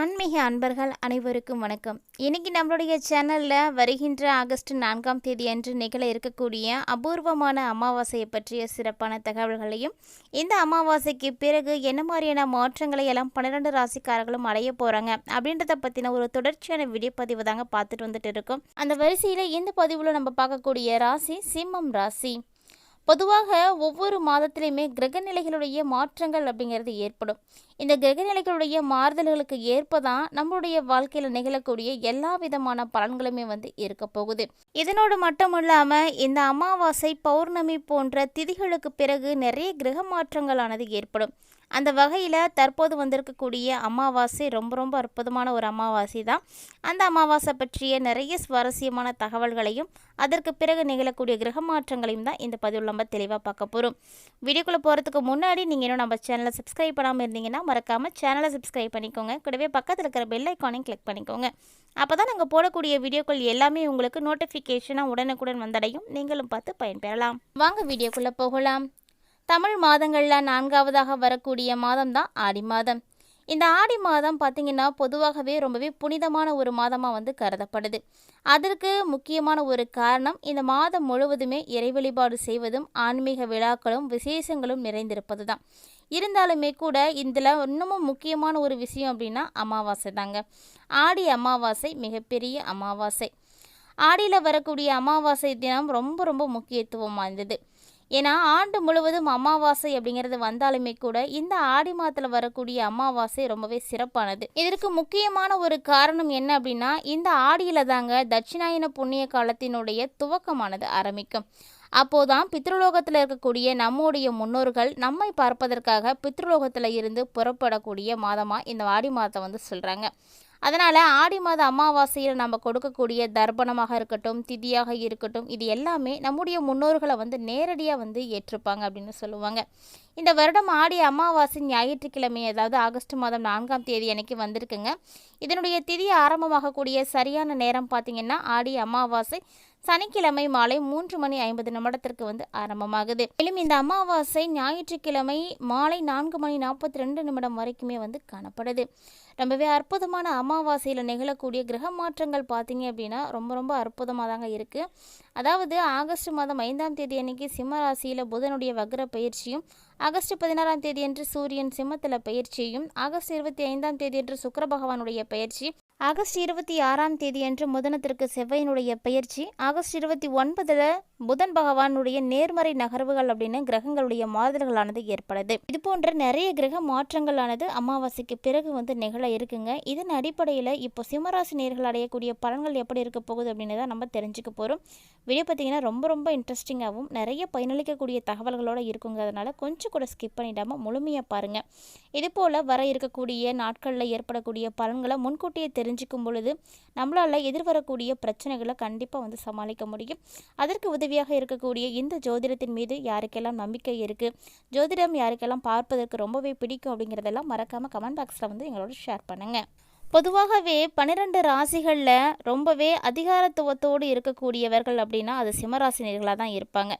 ஆன்மீக அன்பர்கள் அனைவருக்கும் வணக்கம். இன்னைக்கு நம்மளுடைய சேனலில் வருகின்ற ஆகஸ்ட் நான்காம் தேதி அன்று நிகழ இருக்கக்கூடிய அபூர்வமான அமாவாசையை பற்றிய சிறப்பான தகவல்களையும் இந்த அமாவாசைக்கு பிறகு என்ன மாதிரியான மாற்றங்களை எல்லாம் பன்னிரெண்டு ராசிக்காரர்களும் அடைய போகிறாங்க அப்படின்றத பற்றின ஒரு தொடர்ச்சியான வீடியோ பதிவு தாங்க பார்த்துட்டு வந்துட்டு இருக்கோம். அந்த வரிசையில் இந்த பதிவில் நம்ம பார்க்கக்கூடிய ராசி சிம்மம் ராசி. பொதுவாக ஒவ்வொரு மாதத்திலையுமே கிரகநிலைகளுடைய மாற்றங்கள் அப்படிங்கிறது ஏற்படும். இந்த கிரகநிலைகளுடைய மாறுதல்களுக்கு ஏற்ப தான் நம்மளுடைய வாழ்க்கையில் நிகழக்கூடிய எல்லா விதமான பலன்களுமே வந்து இருக்க போகுது. இதனோடு மட்டும் இல்லாமல் இந்த அமாவாசை பௌர்ணமி போன்ற திதிகளுக்கு பிறகு நிறைய கிரக மாற்றங்களானது ஏற்படும். அந்த வகையில் தற்போது வந்திருக்கக்கூடிய அமாவாசை ரொம்ப ரொம்ப அற்புதமான ஒரு அமாவாசை தான். அந்த அமாவாசை பற்றிய நிறைய சுவாரஸ்யமான தகவல்களையும் அதற்கு பிறகு நிகழக்கூடிய கிரக மாற்றங்களையும் தான் இந்த பதிவில் நம்ம தெளிவாக பார்க்க போகிறோம் வீடியோக்குள்ளே போகிறதுக்கு முன்னாடி நீங்கள் இன்னும் நம்ம சேனலை சப்ஸ்கிரைப் பண்ணாமல் இருந்தீங்கன்னா மறக்காமல் சேனலை சப்ஸ்கிரைப் பண்ணிக்கோங்க. கூடவே பக்கத்தில் இருக்கிற பெல் ஐக்கானையும் கிளிக் பண்ணிக்கோங்க. அப்போ தான் நாங்கள் போடக்கூடிய வீடியோக்கள் எல்லாமே உங்களுக்கு நோட்டிஃபிகேஷனாக உடனுக்குடன் வந்தடையும். நீங்களும் பார்த்து பயன்பெறலாம். வாங்க வீடியோக்குள்ளே போகலாம். தமிழ் மாதங்களில் நான்காவதாக வரக்கூடிய மாதம் தான் ஆடி மாதம். இந்த ஆடி மாதம் பார்த்திங்கன்னா பொதுவாகவே ரொம்பவே புனிதமான ஒரு மாதமாக வந்து கருதப்படுது. அதற்கு முக்கியமான ஒரு காரணம் இந்த மாதம் முழுவதுமே இறை வழிபாடு செய்வதும் ஆன்மீக விழாக்களும் விசேஷங்களும் நிறைந்திருப்பது தான் இருந்தாலுமே கூட இதில் இன்னமும் முக்கியமான ஒரு விஷயம் அப்படின்னா அமாவாசை தாங்க. ஆடி அமாவாசை மிகப்பெரிய அமாவாசை. ஆடியில் வரக்கூடிய அமாவாசை தினம் ரொம்ப ரொம்ப முக்கியத்துவம் வாய்ந்தது. ஏன்னா ஆண்டு முழுவதும் அமாவாசை அப்படிங்கிறது வந்தாலுமே கூட இந்த ஆடி மாதத்தில் வரக்கூடிய அமாவாசை ரொம்பவே சிறப்பானது. இதற்கு முக்கியமான ஒரு காரணம் என்ன அப்படின்னா இந்த ஆடியில் தாங்க தட்சிணாயன புண்ணிய காலத்தினுடைய துவக்கமானது ஆரம்பிக்கும். அப்போதான் பித்ருலோகத்தில் இருக்கக்கூடிய நம்முடைய முன்னோர்கள் நம்மை பார்ப்பதற்காக பித்ருலோகத்தில் இருந்து புறப்படக்கூடிய மாதமாக இந்த ஆடி மாதத்தை வந்து சொல்கிறாங்க அதனால் ஆடி மாத அமாவாசையில் நம்ம கொடுக்கக்கூடிய தர்ப்பணமாக இருக்கட்டும் திதியாக இருக்கட்டும் இது எல்லாமே நம்முடைய முன்னோர்களை வந்து நேரடியாக வந்து ஏற்றுப்பாங்க அப்படின்னு சொல்லுவாங்க. இந்த வருடம் ஆடி அமாவாசை ஞாயிற்றுக்கிழமை அதாவது ஆகஸ்ட் மாதம் நான்காம் தேதி எனக்கு வந்திருக்குங்க. இதனுடைய திதி ஆரம்பமாகக்கூடிய சரியான நேரம் பார்த்திங்கன்னா ஆடி அமாவாசை சனிக்கிழமை மாலை மூன்று மணி ஐம்பது நிமிடத்திற்கு வந்து ஆரம்பமாகுது. மேலும் இந்த அமாவாசை ஞாயிற்றுக்கிழமை மாலை நான்கு மணி நாற்பத்தி ரெண்டு நிமிடம் வரைக்குமே வந்து காணப்படுது. ரொம்பவே அற்புதமான அமாவாசையில் நிகழக்கூடிய கிரக மாற்றங்கள் பார்த்தீங்க அப்படின்னா ரொம்ப ரொம்ப அற்புதமாக தாங்க இருக்குது அதாவது ஆகஸ்ட் மாதம் ஐந்தாம் தேதி அன்னைக்கு சிம்ம ராசியில் புதனுடைய வக்ர பயிற்சியும் ஆகஸ்ட் பதினாறாம் தேதி அன்று சூரியன் சிம்மத்தில் பயிற்சியும் ஆகஸ்ட் இருபத்தி ஐந்தாம் தேதி அன்று சுக்கர பகவானுடைய பயிற்சி ஆகஸ்ட் இருபத்தி ஆறாம் தேதியன்று முதனத்திற்கு செவ்வாயினுடைய பயிற்சி ஆகஸ்ட் இருபத்தி ஒன்பதில் புதன் பகவானுடைய நேர்மறை நகர்வுகள் அப்படின்னு கிரகங்களுடைய மாறுதல்களானது ஏற்படுது. இது போன்ற நிறைய கிரக மாற்றங்களானது அமாவாசைக்கு பிறகு வந்து நிகழ இருக்குங்க. இதன் அடிப்படையில் இப்போ சிம்மராசி நேர்கள் அடையக்கூடிய பலன்கள் எப்படி இருக்க போகுது அப்படின்னு தான் நம்ம தெரிஞ்சுக்க போகிறோம் வீடியோ பார்த்தீங்கன்னா ரொம்ப ரொம்ப இன்ட்ரெஸ்டிங்காகவும் நிறைய பயனளிக்கக்கூடிய தகவல்களோடு இருக்குங்க அதனால் கொஞ்சம் கூட ஸ்கிப் பண்ணிடாமல் முழுமையாக பாருங்கள் இது போல் வர இருக்கக்கூடிய நாட்களில் ஏற்படக்கூடிய பலன்களை முன்கூட்டியே தெரிஞ்சுக்கும் பொழுது நம்மளால் எதிர்வரக்கூடிய பிரச்சனைகளை கண்டிப்பாக வந்து சமாளிக்க முடியும். அதற்கு உதவியாக இருக்கக்கூடிய இந்த ஜோதிடத்தின் மீது யாருக்கெல்லாம் நம்பிக்கை இருக்குது ஜோதிடம் யாருக்கெல்லாம் பார்ப்பதற்கு ரொம்பவே பிடிக்கும் அப்படிங்கிறதெல்லாம் மறக்காமல் கமெண்ட் பாக்ஸில் வந்து எங்களோட ஷேர் பண்ணுங்கள் பொதுவாகவே பன்னிரெண்டு ராசிகளில் ரொம்பவே அதிகாரத்துவத்தோடு இருக்கக்கூடியவர்கள் அப்படின்னா அது சிம்மராசினியர்களாக தான் இருப்பாங்க.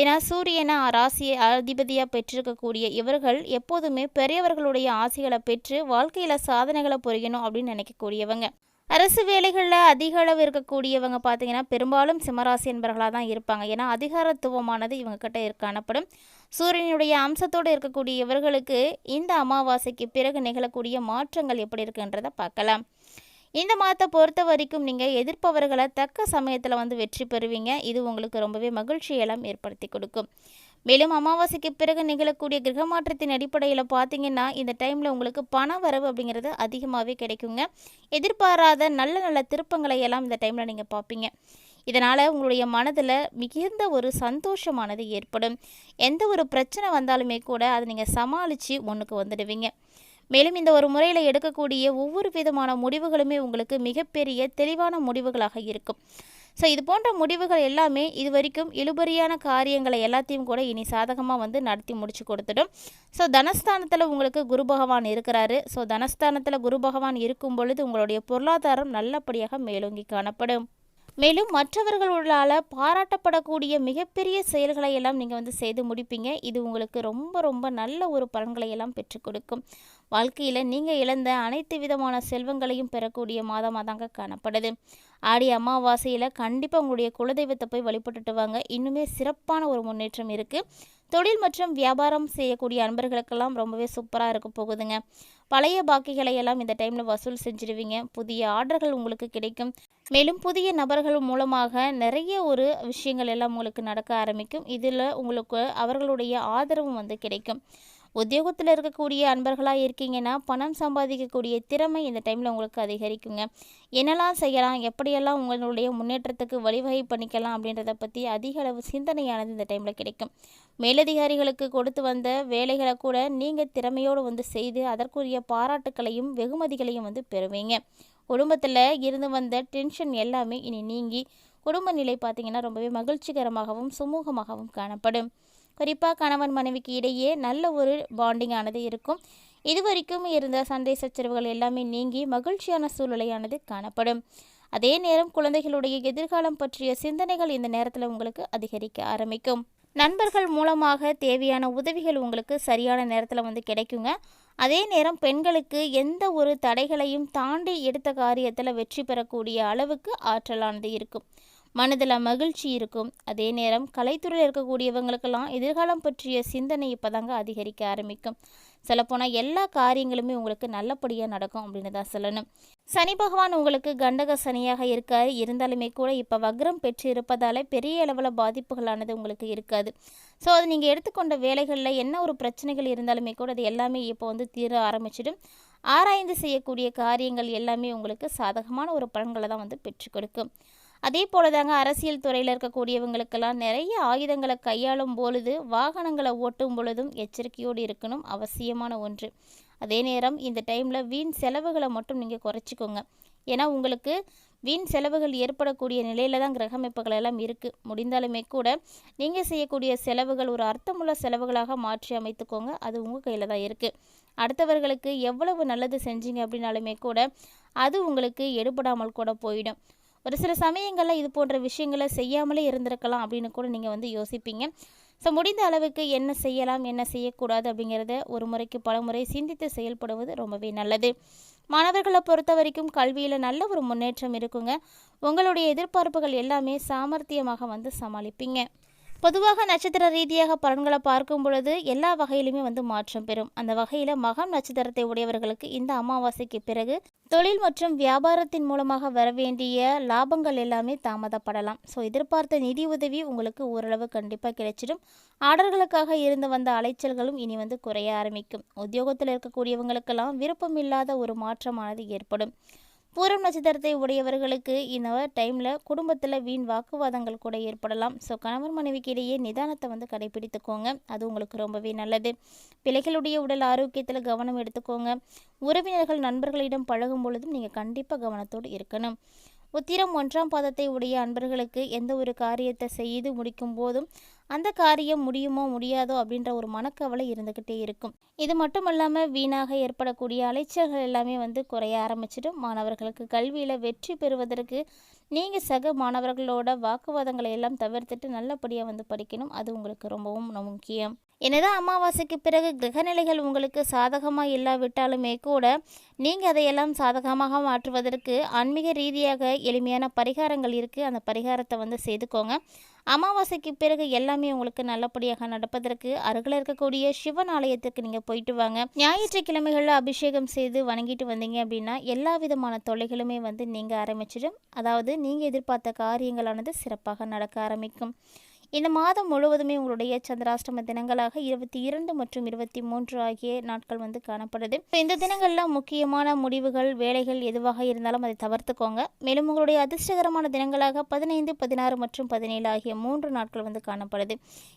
ஏன்னா சூரியனை ராசியை அதிபதியாக பெற்றிருக்கக்கூடிய இவர்கள் எப்போதுமே பெரியவர்களுடைய ஆசைகளை பெற்று வாழ்க்கையில் சாதனைகளை புரியணும் அப்படின்னு நினைக்கக்கூடியவங்க. அரசு வேலைகளில் அதிக அளவு இருக்கக்கூடியவங்க பார்த்தீங்கன்னா பெரும்பாலும் சிம்மராசி என்பவர்களாக தான் இருப்பாங்க. ஏன்னா அதிகாரத்துவமானது இவங்க கிட்ட காணப்படும். சூரியனுடைய அம்சத்தோடு இருக்கக்கூடிய இவர்களுக்கு இந்த அமாவாசைக்கு பிறகு நிகழக்கூடிய மாற்றங்கள் எப்படி இருக்குன்றதை பார்க்கலாம். இந்த மாதத்தை பொறுத்த வரைக்கும் நீங்கள் எதிர்ப்பவர்களை தக்க சமயத்தில் வந்து வெற்றி பெறுவீங்க. இது உங்களுக்கு ரொம்பவே மகிழ்ச்சியெல்லாம் ஏற்படுத்தி கொடுக்கும். மேலும் அமாவாசைக்கு பிறகு நிகழக்கூடிய கிரக மாற்றத்தின் அடிப்படையில் பார்த்தீங்கன்னா இந்த டைமில் உங்களுக்கு பண வரவு அப்படிங்கிறது அதிகமாகவே கிடைக்குங்க. எதிர்பாராத நல்ல நல்ல திருப்பங்களை எல்லாம் இந்த டைமில் நீங்கள் பார்ப்பீங்க இதனால் உங்களுடைய மனதில் மிகுந்த ஒரு சந்தோஷமானது ஏற்படும். எந்த ஒரு பிரச்சனை வந்தாலுமே கூட அதை நீங்கள் சமாளித்து ஒன்றுக்கு வந்துடுவீங்க. மேலும் இந்த ஒரு முறையில் எடுக்கக்கூடிய ஒவ்வொரு விதமான முடிவுகளுமே உங்களுக்கு மிகப்பெரிய தெளிவான முடிவுகளாக இருக்கும். ஸோ இது போன்ற முடிவுகள் எல்லாமே இது வரைக்கும் இழுபறியான காரியங்களை எல்லாத்தையும் கூட இனி சாதகமாக வந்து நடத்தி முடிச்சு கொடுத்துடும். ஸோ தனஸ்தானத்தில் உங்களுக்கு குரு பகவான் இருக்கிறாரு. ஸோ தனஸ்தானத்தில் குரு பகவான் இருக்கும் பொழுது உங்களுடைய பொருளாதாரம் நல்லபடியாக மேலோங்கி காணப்படும். மேலும் மற்றவர்களால் பாராட்டப்படக்கூடிய மிகப்பெரிய செயல்களை எல்லாம் நீங்கள் வந்து செய்து முடிப்பீங்க. இது உங்களுக்கு ரொம்ப ரொம்ப நல்ல ஒரு பலன்களை எல்லாம் பெற்றுக் கொடுக்கும். வாழ்க்கையில் நீங்கள் இழந்த அனைத்து விதமான செல்வங்களையும் பெறக்கூடிய மாதமாக தாங்க காணப்படுது. ஆடி அமாவாசையில் கண்டிப்பாக உங்களுடைய குலதெய்வத்தை போய் வழிபட்டுட்டு வாங்க. இன்னுமே சிறப்பான ஒரு முன்னேற்றம் இருக்குது தொழில் மற்றும் வியாபாரம் செய்யக்கூடிய அன்பர்களுக்கெல்லாம் ரொம்பவே சூப்பராக இருக்க போகுதுங்க. பழைய பாக்கிகளை எல்லாம் இந்த டைமில் வசூல் செஞ்சிடுவீங்க புதிய ஆர்டர்கள் உங்களுக்கு கிடைக்கும். மேலும் புதிய நபர்கள் மூலமாக நிறைய ஒரு விஷயங்கள் எல்லாம் உங்களுக்கு நடக்க ஆரம்பிக்கும். இதில் உங்களுக்கு அவர்களுடைய ஆதரவும் வந்து கிடைக்கும். உத்தியோகத்தில் இருக்கக்கூடிய அன்பர்களாக இருக்கீங்கன்னா பணம் சம்பாதிக்கக்கூடிய திறமை இந்த டைமில் உங்களுக்கு அதிகரிக்குங்க. என்னெல்லாம் செய்யலாம்? எப்படியெல்லாம் உங்களுடைய முன்னேற்றத்துக்கு வழிவகை பண்ணிக்கலாம் அப்படின்றத பற்றி அதிக அளவு சிந்தனையானது இந்த டைமில் கிடைக்கும். மேலதிகாரிகளுக்கு கொடுத்து வந்த வேலைகளை கூட நீங்கள் திறமையோடு வந்து செய்து அதற்குரிய பாராட்டுக்களையும் வெகுமதிகளையும் வந்து பெறுவீங்க. குடும்பத்தில் இருந்து வந்த டென்ஷன் எல்லாமே இனி நீங்கி குடும்ப நிலை பார்த்திங்கன்னா ரொம்பவே மகிழ்ச்சிகரமாகவும் சுமூகமாகவும் காணப்படும். குறிப்பாக கணவன் மனைவிக்கு இடையே நல்ல ஒரு பாண்டிங் ஆனது இருக்கும். இதுவரைக்கும் இருந்த சண்டை சச்சரவுகள் எல்லாமே நீங்கி மகிழ்ச்சியான சூழ்நிலையானது காணப்படும். அதே நேரம் குழந்தைகளுடைய எதிர்காலம் பற்றிய சிந்தனைகள் இந்த நேரத்தில் உங்களுக்கு அதிகரிக்க ஆரம்பிக்கும். நண்பர்கள் மூலமாக தேவையான உதவிகள் உங்களுக்கு சரியான நேரத்தில் வந்து கிடைக்குங்க. அதே நேரம் பெண்களுக்கு எந்த ஒரு தடைகளையும் தாண்டி எடுத்த காரியத்தில் வெற்றி பெறக்கூடிய அளவுக்கு ஆற்றலானது இருக்கும். மனதில் மகிழ்ச்சி இருக்கும். அதே நேரம் கலைத்துறையில் இருக்கக்கூடியவங்களுக்கெல்லாம் எதிர்காலம் பற்றிய சிந்தனை இப்போ தாங்க அதிகரிக்க ஆரம்பிக்கும். சொல்லப்போனால் எல்லா காரியங்களுமே உங்களுக்கு நல்லபடியாக நடக்கும் அப்படின்னு தான் சொல்லணும். சனி பகவான் உங்களுக்கு கண்டக சனியாக இருக்கார். இருந்தாலுமே கூட இப்போ வக்ரம் பெற்று இருப்பதால் பெரிய அளவில் பாதிப்புகளானது உங்களுக்கு இருக்காது. ஸோ அது நீங்கள் எடுத்துக்கொண்ட வேலைகளில் என்ன ஒரு பிரச்சனைகள் இருந்தாலுமே கூட அது எல்லாமே இப்போ வந்து தீர ஆரம்பிச்சிடும். ஆராய்ந்து செய்யக்கூடிய காரியங்கள் எல்லாமே உங்களுக்கு சாதகமான ஒரு பலன்களை தான் வந்து பெற்றுக் கொடுக்கும். அதே போல தாங்க அரசியல் துறையில் இருக்கக்கூடியவங்களுக்கெல்லாம் நிறைய ஆயுதங்களை கையாளும் பொழுது வாகனங்களை ஓட்டும் பொழுதும் எச்சரிக்கையோடு இருக்கணும் அவசியமான ஒன்று. அதே நேரம் இந்த டைமில் வீண் செலவுகளை மட்டும் நீங்கள் குறைச்சிக்கோங்க. ஏன்னா உங்களுக்கு வீண் செலவுகள் ஏற்படக்கூடிய நிலையில் தான் கிரகமைப்புகள் எல்லாம் இருக்குது முடிந்தாலுமே கூட நீங்கள் செய்யக்கூடிய செலவுகள் ஒரு அர்த்தமுள்ள செலவுகளாக மாற்றி அமைத்துக்கோங்க. அது உங்கள் கையில் தான் இருக்குது அடுத்தவர்களுக்கு எவ்வளவு நல்லது செஞ்சீங்க அப்படின்னாலுமே கூட அது உங்களுக்கு எடுபடாமல் கூட போயிடும். ஒரு சில சமயங்களில் இது போன்ற விஷயங்களை செய்யாமலே இருந்திருக்கலாம் அப்படின்னு கூட நீங்கள் வந்து யோசிப்பீங்க. ஸோ முடிந்த அளவுக்கு என்ன செய்யலாம் என்ன செய்யக்கூடாது அப்படிங்கிறத ஒரு முறைக்கு பல முறை சிந்தித்து செயல்படுவது ரொம்பவே நல்லது. மாணவர்களை பொறுத்த வரைக்கும் கல்வியில் நல்ல ஒரு முன்னேற்றம் இருக்குங்க. உங்களுடைய எதிர்பார்ப்புகள் எல்லாமே சாமர்த்தியமாக வந்து சமாளிப்பீங்க. பொதுவாக நட்சத்திர ரீதியாக பலன்களை பார்க்கும் பொழுது எல்லா வகையிலுமே வந்து மாற்றம் பெறும். அந்த வகையில் மகம் நட்சத்திரத்தை உடையவர்களுக்கு இந்த அமாவாசைக்கு பிறகு தொழில் மற்றும் வியாபாரத்தின் மூலமாக வர வேண்டிய லாபங்கள் எல்லாமே தாமதப்படலாம். ஸோ எதிர்பார்த்த நிதி உதவி உங்களுக்கு ஓரளவு கண்டிப்பாக கிடைச்சிடும். ஆர்டர்களுக்காக இருந்து வந்த அலைச்சல்களும் இனி வந்து குறைய ஆரம்பிக்கும். உத்தியோகத்தில் இருக்கக்கூடியவங்களுக்கெல்லாம் விருப்பமில்லாத ஒரு மாற்றமானது ஏற்படும். பூரம் நட்சத்திரத்தை உடையவர்களுக்கு இந்த டைமில் குடும்பத்தில் வீண் வாக்குவாதங்கள் கூட ஏற்படலாம். ஸோ கணவன் மனைவிக்கு இடையே நிதானத்தை வந்து கடைபிடித்துக்கோங்க. அது உங்களுக்கு ரொம்பவே நல்லது. பிள்ளைகளுடைய உடல் ஆரோக்கியத்தில் கவனம் எடுத்துக்கோங்க. உறவினர்கள் நண்பர்களிடம் பழகும் பொழுதும் நீங்கள் கண்டிப்பாக கவனத்தோடு இருக்கணும். உத்திரம் ஒன்றாம் பாதத்தை உடைய அன்பர்களுக்கு எந்த ஒரு காரியத்தை செய்து முடிக்கும் போதும் அந்த காரியம் முடியுமோ முடியாதோ அப்படின்ற ஒரு மனக்கவலை இருந்துக்கிட்டே இருக்கும். இது மட்டும் இல்லாமல் வீணாக ஏற்படக்கூடிய அலைச்சல்கள் எல்லாமே வந்து குறைய ஆரம்பிச்சிடும். மாணவர்களுக்கு கல்வியில் வெற்றி பெறுவதற்கு நீங்கள் சக மாணவர்களோட வாக்குவாதங்களை எல்லாம் தவிர்த்துட்டு நல்லபடியாக வந்து படிக்கணும். அது உங்களுக்கு ரொம்பவும் முக்கியம். என்னதான் அமாவாசைக்கு பிறகு கிரகநிலைகள் உங்களுக்கு சாதகமாக இல்லாவிட்டாலுமே கூட நீங்கள் அதையெல்லாம் சாதகமாக மாற்றுவதற்கு ஆன்மீக ரீதியாக எளிமையான பரிகாரங்கள் இருக்குது அந்த பரிகாரத்தை வந்து செய்துக்கோங்க. அமாவாசைக்கு பிறகு எல்லாமே உங்களுக்கு நல்லபடியாக நடப்பதற்கு அருகில் இருக்கக்கூடிய சிவன் ஆலயத்துக்கு நீங்கள் போயிட்டு வாங்க. ஞாயிற்றுக்கிழமைகளில் அபிஷேகம் செய்து வணங்கிட்டு வந்தீங்க அப்படின்னா எல்லா விதமான தொல்லைகளுமே வந்து நீங்கள் ஆரம்பிச்சிடும். அதாவது நீங்கள் எதிர்பார்த்த காரியங்களானது சிறப்பாக நடக்க ஆரம்பிக்கும். இந்த மாதம் முழுவதுமே உங்களுடைய சந்திராஷ்டம தினங்களாக இருபத்தி இரண்டு மற்றும் இருபத்தி மூன்று ஆகிய நாட்கள் வந்து காணப்படுது. இந்த தினங்களில் முக்கியமான முடிவுகள் வேலைகள் எதுவாக இருந்தாலும் அதை தவிர்த்துக்கோங்க. மேலும் உங்களுடைய அதிர்ஷ்டகரமான தினங்களாக பதினைந்து பதினாறு மற்றும் பதினேழு ஆகிய மூன்று நாட்கள் வந்து காணப்படுது.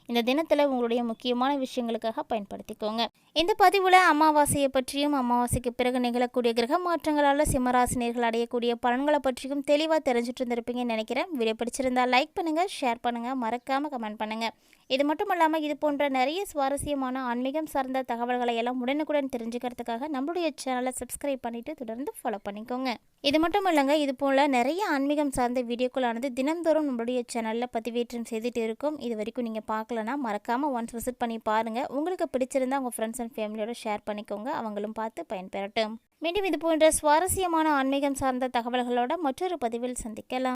இந்த தினத்தில் உங்களுடைய முக்கியமான விஷயங்களுக்காக பயன்படுத்திக்கோங்க. இந்த பதிவில் அமாவாசையை பற்றியும் அமாவாசைக்கு பிறகு நிகழக்கூடிய கிரக மாற்றங்களால் சிம்மராசினியர்கள் அடையக்கூடிய பலன்களை பற்றியும் தெளிவாக தெரிஞ்சுட்டு இருந்திருப்பீங்கன்னு நினைக்கிறேன். வீடியோ பிடிச்சிருந்தா லைக் பண்ணுங்கள் ஷேர் பண்ணுங்கள் மறக்காம மறக்காமல் கமெண்ட் பண்ணுங்கள் இது மட்டும் இல்லாமல் இது போன்ற நிறைய சுவாரஸ்யமான ஆன்மீகம் சார்ந்த தகவல்களை எல்லாம் உடனுக்குடன் தெரிஞ்சுக்கிறதுக்காக நம்மளுடைய சேனலை சப்ஸ்கிரைப் பண்ணிவிட்டு தொடர்ந்து ஃபாலோ பண்ணிக்கோங்க. இது மட்டும் இல்லைங்க இது போல் நிறைய ஆன்மீகம் சார்ந்த வீடியோக்களானது தினந்தோறும் நம்மளுடைய சேனலில் பதிவேற்றம் செய்துட்டு இருக்கும். இது வரைக்கும் நீங்கள் பார்க்கலனா மறக்காமல் ஒன்ஸ் விசிட் பண்ணி பாருங்கள் உங்களுக்கு பிடிச்சிருந்தா உங்கள் ஃப்ரெண்ட்ஸ் அண்ட் ஃபேமிலியோட ஷேர் பண்ணிக்கோங்க. அவங்களும் பார்த்து பயன்பெறட்டும். மீண்டும் இது போன்ற சுவாரஸ்யமான ஆன்மீகம் சார்ந்த தகவல்களோட மற்றொரு பதிவில் சந்திக்கலாம்.